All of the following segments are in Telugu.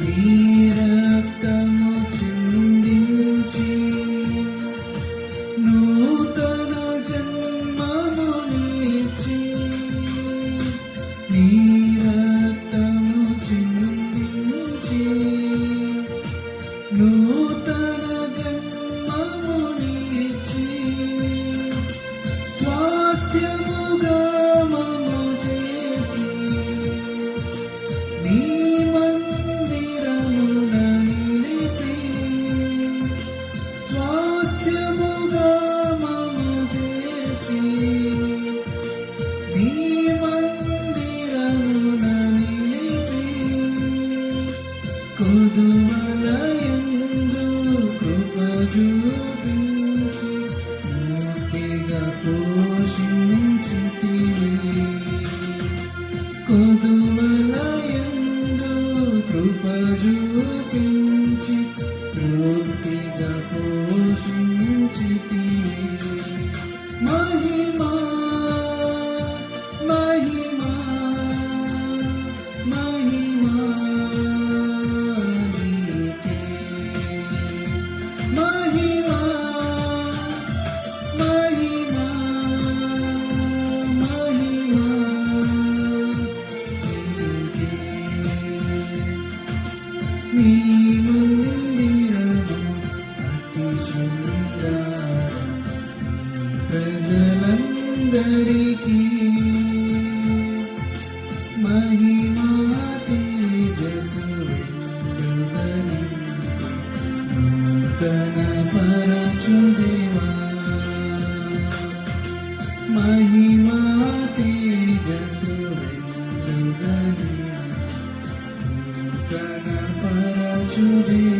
me Could do a lion do through అందరికీ మహిమా తేజసు నూతన పరచుదేవా మహిమా తేజసు నూతన పరచుదేవా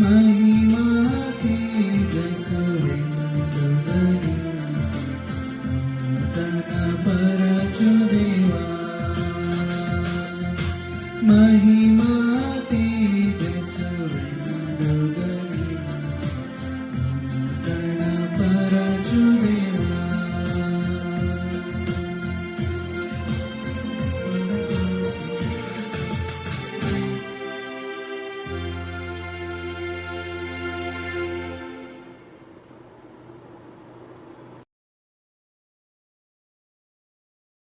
Mahima